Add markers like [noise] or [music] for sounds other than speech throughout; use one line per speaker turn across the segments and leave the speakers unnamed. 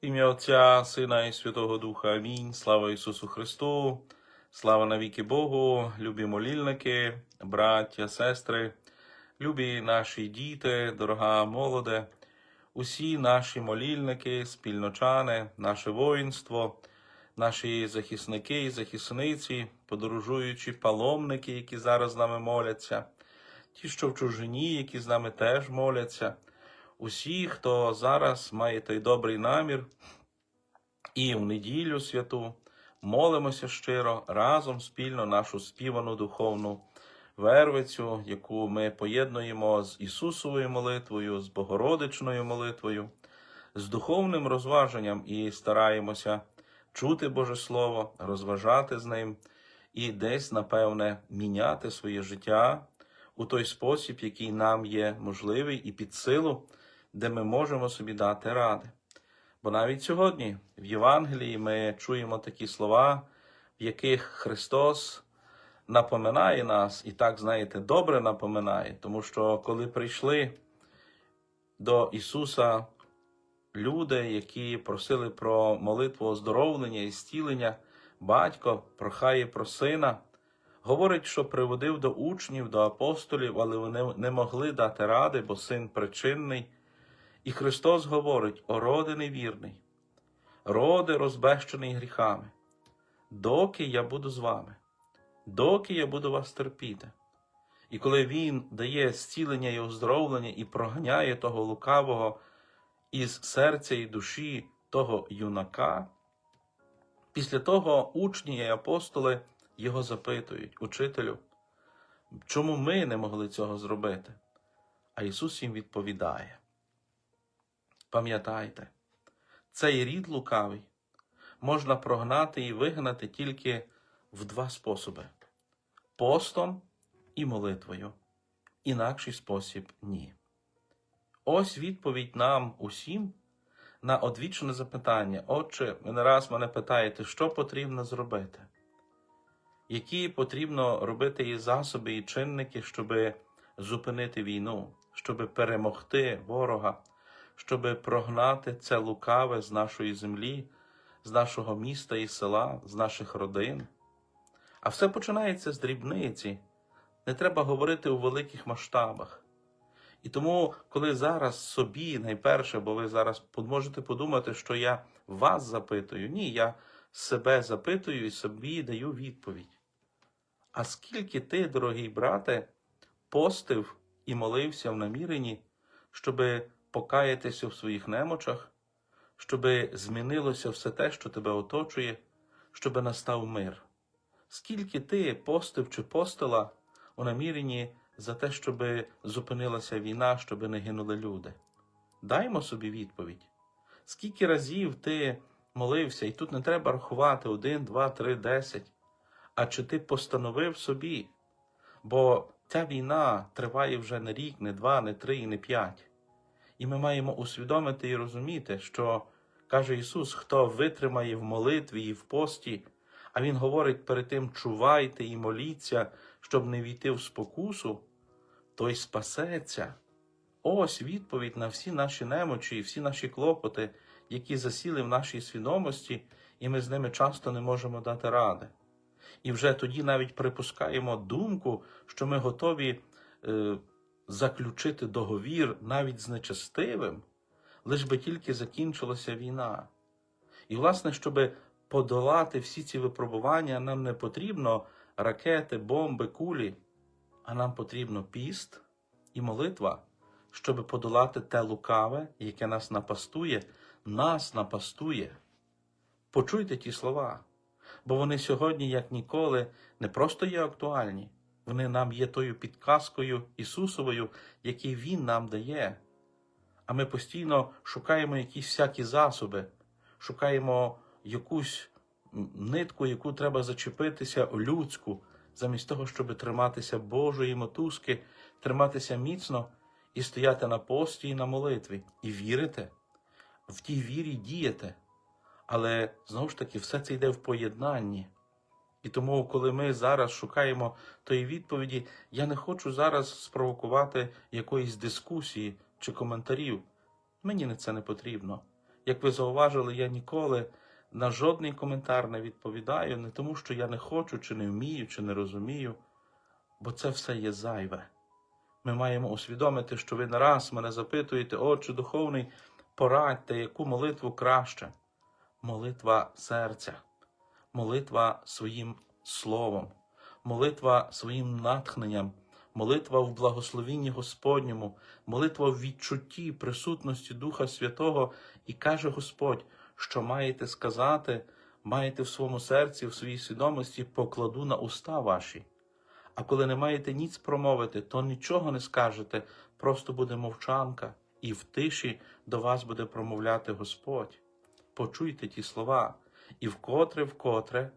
Ім'я Отця, Сина і Святого Духа. Амінь. Слава Ісусу Христу, слава навіки Богу, любі молільники, браття, сестри, любі наші діти, дорога молоде, усі наші молільники, спільночани, наше воїнство, наші захисники і захисниці, подорожуючі паломники, які зараз з нами моляться, ті, що в чужині, які з нами теж моляться усі, хто зараз має той добрий намір, і в неділю святу молимося щиро разом спільно нашу співану духовну вервицю, яку ми поєднуємо з Ісусовою молитвою, з Богородичною молитвою, з духовним розваженням і стараємося чути Боже Слово, розважати з ним і десь, напевне, міняти своє життя у той спосіб, який нам є можливий і під силу де ми можемо собі дати ради. Бо навіть сьогодні в Євангелії ми чуємо такі слова, в яких Христос напоминає нас, і так, знаєте, добре напоминає, тому що коли прийшли до Ісуса люди, які просили про молитву оздоровлення і зцілення, батько прохає про сина, говорить, що приводив до учнів, до апостолів, але вони не могли дати ради, бо син причинний. І Христос говорить, о невірний, роде розбещений гріхами, доки я буду з вами, доки я буду вас терпіти. І коли Він дає зцілення і оздоровлення і проганяє того лукавого із серця і душі того юнака, після того учні і апостоли його запитують, учителю, чому ми не могли цього зробити? А Ісус їм відповідає. Пам'ятайте, цей рід лукавий можна прогнати і вигнати тільки в два способи: постом і молитвою. Інакший спосіб ні. Ось відповідь нам усім на одвічне запитання. Отче, ви не раз мене питаєте, що потрібно зробити? Які потрібно робити і засоби, і чинники, щоб зупинити війну, щоб перемогти ворога? Щоб прогнати це лукаве з нашої землі, з нашого міста і села, з наших родин. А все починається з дрібниці. Не треба говорити у великих масштабах. І тому, коли зараз собі найперше, бо ви зараз можете подумати, що я вас запитую, ні, я себе запитую і собі даю відповідь. А скільки ти, дорогий брате, постив і молився в наміренні, щоби покаятися в своїх немочах, щоби змінилося все те, що тебе оточує, щоби настав мир. Скільки ти постив чи постила у наміренні за те, щоби зупинилася війна, щоби не гинули люди? Даймо собі відповідь. Скільки разів ти молився, і тут не треба рахувати один, два, три, десять, а чи ти постановив собі? Бо ця війна триває вже не рік, не два, не три і не п'ять. І ми маємо усвідомити і розуміти, що каже Ісус, хто витримає в молитві і в пості, а Він говорить перед тим чувайте і моліться, щоб не війти в спокусу, той спасеться. Ось відповідь на всі наші немочі і всі наші клопоти, які засіли в нашій свідомості, і ми з ними часто не можемо дати ради. І вже тоді навіть припускаємо думку, що ми готові. Е, заключити договір навіть з нечестивим, лиш би тільки закінчилася війна. І, власне, щоб подолати всі ці випробування, нам не потрібно ракети, бомби, кулі, а нам потрібно піст і молитва, щоб подолати те лукаве, яке нас напастує, нас напастує. Почуйте ті слова, бо вони сьогодні, як ніколи, не просто є актуальні, вони нам є тою підказкою Ісусовою, який Він нам дає. А ми постійно шукаємо якісь всякі засоби, шукаємо якусь нитку, яку треба зачепитися людську, замість того, щоб триматися Божої мотузки, триматися міцно і стояти на пості і на молитві, і вірити, в тій вірі діяти. Але знову ж таки, все це йде в поєднанні. І тому, коли ми зараз шукаємо тої відповіді, я не хочу зараз спровокувати якоїсь дискусії чи коментарів. Мені це не потрібно. Як ви зауважили, я ніколи на жодний коментар не відповідаю, не тому, що я не хочу, чи не вмію, чи не розумію, бо це все є зайве. Ми маємо усвідомити, що ви не раз мене запитуєте, отче духовний, порадьте, яку молитву краще. Молитва серця, молитва своїм словом, молитва своїм натхненням, молитва в благословінні Господньому, молитва в відчутті присутності Духа Святого, і каже Господь, що маєте сказати, маєте в своєму серці, в своїй свідомості, покладу на уста ваші. А коли не маєте ніц промовити, то нічого не скажете, просто буде мовчанка, і в тиші до вас буде промовляти Господь. Почуйте ті слова, і вкотре, вкотре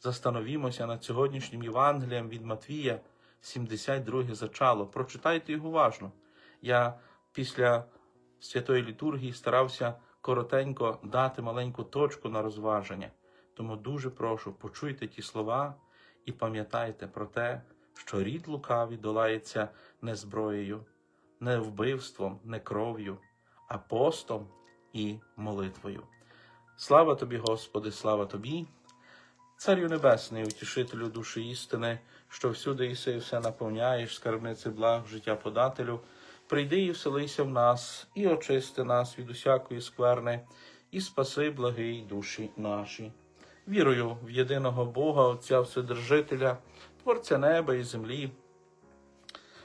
застановімося над сьогоднішнім Євангелієм від Матвія, 72 зачало. Прочитайте його уважно. Я після святої літургії старався коротенько дати маленьку точку на розваження. Тому дуже прошу, почуйте ті слова і пам'ятайте про те, що рід лукавий долається не зброєю, не вбивством, не кров'ю, а постом і молитвою. Слава тобі, Господи, слава тобі, Царю Небесний, утішителю душі істини, що всюди іси і все наповняєш, скарбниці благ, життя подателю, прийди і вселися в нас, і очисти нас від усякої скверни, і спаси благий душі наші. Вірую в єдиного Бога, Отця Вседержителя, Творця неба і землі,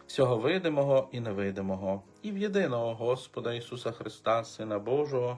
всього видимого і невидимого, і в єдиного Господа Ісуса Христа, Сина Божого,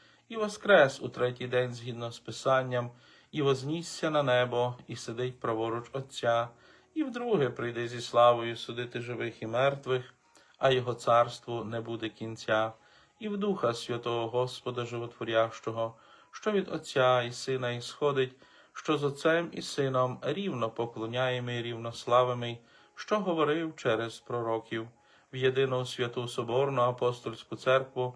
і воскрес у третій день згідно з Писанням, і вознісся на небо, і сидить праворуч Отця, і вдруге прийде зі славою судити живих і мертвих, а його царству не буде кінця, і в Духа Святого Господа Животворящого, що від Отця і Сина ісходить, що з Отцем і Сином рівно поклоняємо і рівно славимо, що говорив через пророків, в єдину святу Соборну апостольську церкву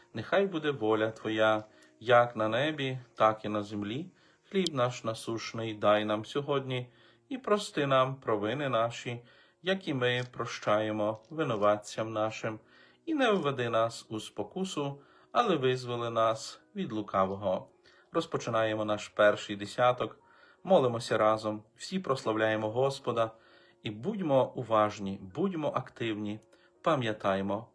нехай буде воля Твоя, як на небі, так і на землі. Хліб наш насушний дай нам сьогодні, і прости нам провини наші, як і ми прощаємо винуватцям нашим, і не введи нас у спокусу, але визволи нас від лукавого. Розпочинаємо наш перший десяток, молимося разом, всі прославляємо Господа. І будьмо уважні, будьмо активні, пам'ятаймо,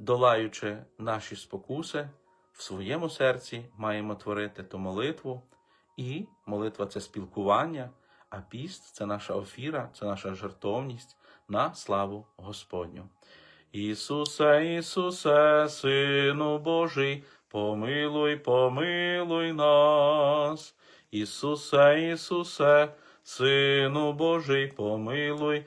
долаючи наші спокуси, в своєму серці маємо творити ту молитву, і молитва це спілкування, а піст це наша офіра, це наша жертовність на славу Господню. Ісусе, Ісусе, Сину Божий, помилуй, помилуй нас. Ісусе, Ісусе, Сину Божий, помилуй,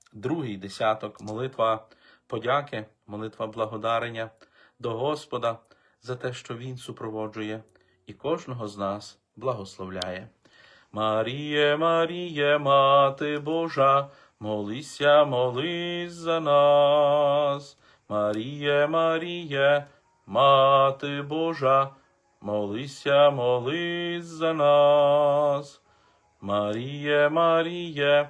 другий десяток, молитва подяки, молитва благодарення до Господа за те, що Він супроводжує і кожного з нас благословляє. Маріє, Маріє, Мати Божа, молися, молись за нас. Маріє, Маріє, Мати Божа, молися, молись за нас. Маріє, Маріє,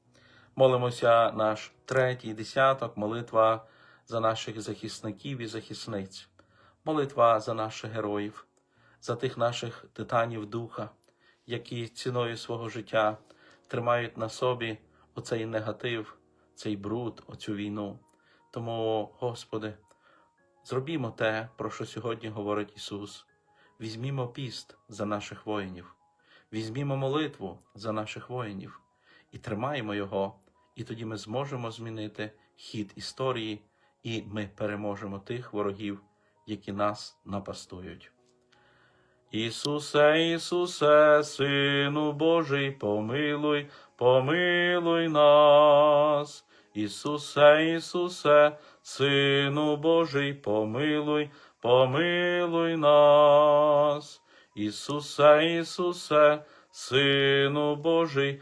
Молимося наш третій десяток, молитва за наших захисників і захисниць, молитва за наших героїв, за тих наших титанів духа, які ціною свого життя тримають на собі оцей негатив, цей бруд, оцю війну. Тому, Господи, зробімо те, про що сьогодні говорить Ісус. Візьмімо піст за наших воїнів, візьмімо молитву за наших воїнів і тримаємо його, і тоді ми зможемо змінити хід історії і ми переможемо тих ворогів, які нас напастують. Ісусе, Ісусе, Сину Божий, помилуй, помилуй нас. Ісусе, Ісусе, Сину Божий, помилуй, помилуй нас. Ісусе, Ісусе, Сину Божий,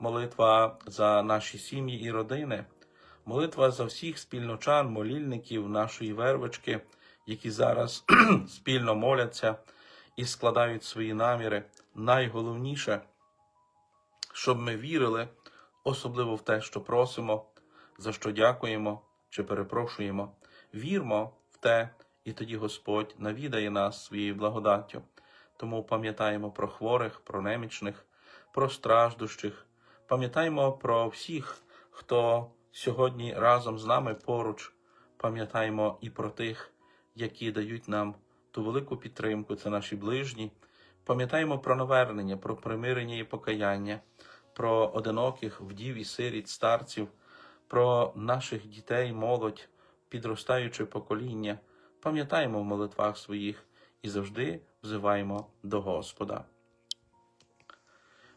молитва за наші сім'ї і родини, молитва за всіх спільночан, молільників нашої вервички, які зараз [clears throat] спільно моляться і складають свої наміри. Найголовніше, щоб ми вірили, особливо в те, що просимо, за що дякуємо чи перепрошуємо. Вірмо в те, і тоді Господь навідає нас своєю благодаттю. Тому пам'ятаємо про хворих, про немічних, про страждущих, пам'ятаємо про всіх, хто сьогодні разом з нами поруч, пам'ятаємо і про тих, які дають нам ту велику підтримку, це наші ближні. Пам'ятаємо про навернення, про примирення і покаяння, про одиноких вдів і сиріт, старців, про наших дітей, молодь, підростаюче покоління. Пам'ятаємо в молитвах своїх і завжди взиваємо до Господа.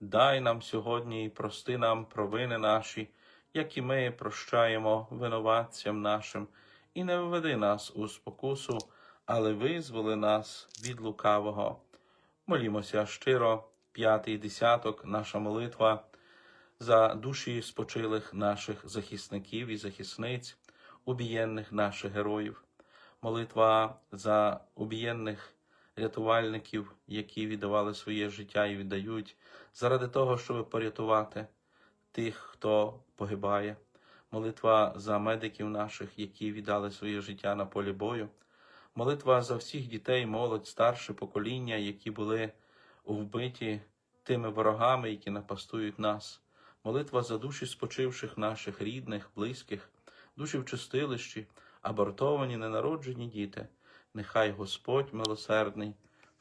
дай нам сьогодні і прости нам провини наші, як і ми прощаємо винуватцям нашим, і не введи нас у спокусу, але визволи нас від лукавого. Молімося щиро, п'ятий десяток, наша молитва за душі спочилих наших захисників і захисниць, убієнних наших героїв, молитва за убієнних рятувальників, які віддавали своє життя і віддають, заради того, щоб порятувати тих, хто погибає, молитва за медиків наших, які віддали своє життя на полі бою, молитва за всіх дітей, молодь, старше покоління, які були вбиті тими ворогами, які напастують нас. Молитва за душі спочивших наших рідних, близьких, душі в чистилищі, абортовані, ненароджені діти. Нехай Господь милосердний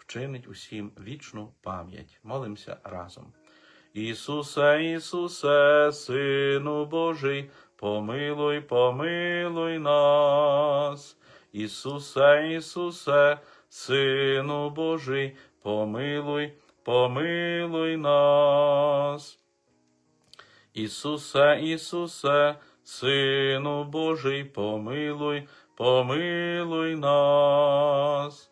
вчинить усім вічну пам'ять. Молимося разом. Ісусе, Ісусе, Сину Божий, помилуй, помилуй нас. Ісусе, Ісусе, Сину Божий, помилуй, помилуй нас. Ісусе, Ісусе, Сину Божий, помилуй, помилуй нас.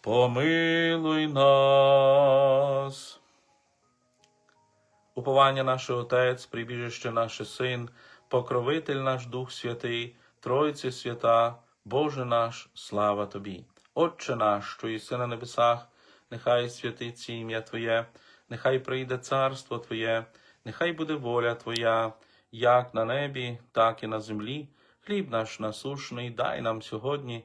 помилуй нас. Уповання наше Отець, прибіжище наше Син, покровитель наш Дух Святий, Тройці свята, Боже наш, слава Тобі. Отче наш, що єси на небесах, нехай святиться ім'я Твоє, нехай прийде царство Твоє, нехай буде воля Твоя, як на небі, так і на землі. Хліб наш насушний, дай нам сьогодні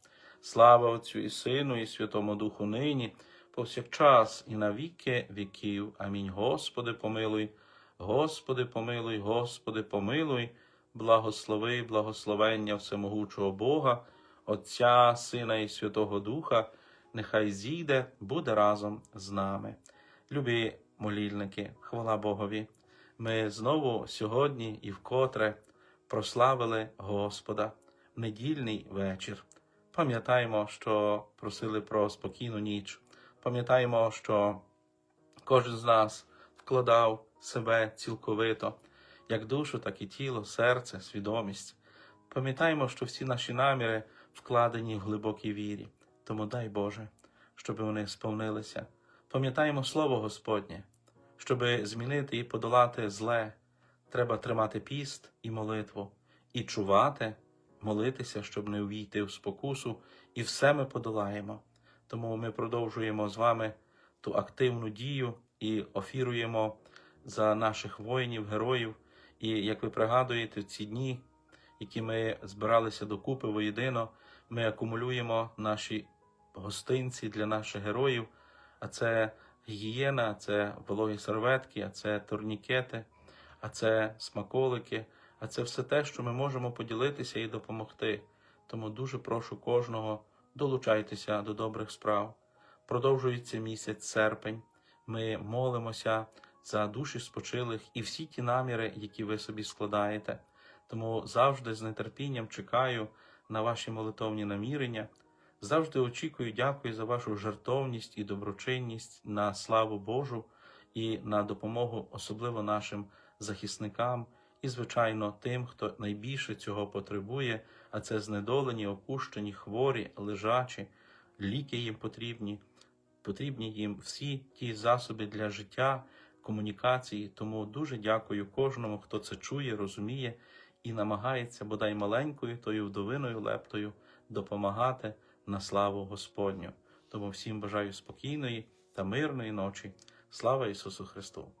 Слава Отцю і Сину, і Святому Духу нині, повсякчас і на віки віків. Амінь. Господи, помилуй, Господи, помилуй, Господи, помилуй, благослови, благословення всемогучого Бога, Отця, Сина і Святого Духа, нехай зійде, буде разом з нами. Любі молільники, хвала Богові. Ми знову сьогодні і вкотре прославили Господа в недільний вечір. Пам'ятаємо, що просили про спокійну ніч. Пам'ятаємо, що кожен з нас вкладав себе цілковито, як душу, так і тіло, серце, свідомість. Пам'ятаємо, що всі наші наміри вкладені в глибокій вірі. Тому дай Боже, щоб вони сповнилися. Пам'ятаємо Слово Господнє, щоби змінити і подолати зле, треба тримати піст і молитву, і чувати, молитися, щоб не увійти в спокусу, і все ми подолаємо. Тому ми продовжуємо з вами ту активну дію і офіруємо за наших воїнів, героїв. І як ви пригадуєте, ці дні, які ми збиралися докупи воєдино, ми акумулюємо наші гостинці для наших героїв, а це гігієна, це вологі серветки, а це турнікети, а це смаколики, а це все те, що ми можемо поділитися і допомогти. Тому дуже прошу кожного, долучайтеся до добрих справ. Продовжується місяць серпень. Ми молимося за душі спочилих і всі ті наміри, які ви собі складаєте. Тому завжди з нетерпінням чекаю на ваші молитовні намірення. Завжди очікую, дякую за вашу жертовність і доброчинність на славу Божу і на допомогу, особливо нашим захисникам і, звичайно, тим, хто найбільше цього потребує, а це знедолені, опущені, хворі, лежачі, ліки їм потрібні, потрібні їм всі ті засоби для життя, комунікації. Тому дуже дякую кожному, хто це чує, розуміє і намагається бодай маленькою тою вдовиною лептою допомагати на славу Господню. Тому всім бажаю спокійної та мирної ночі. Слава Ісусу Христу!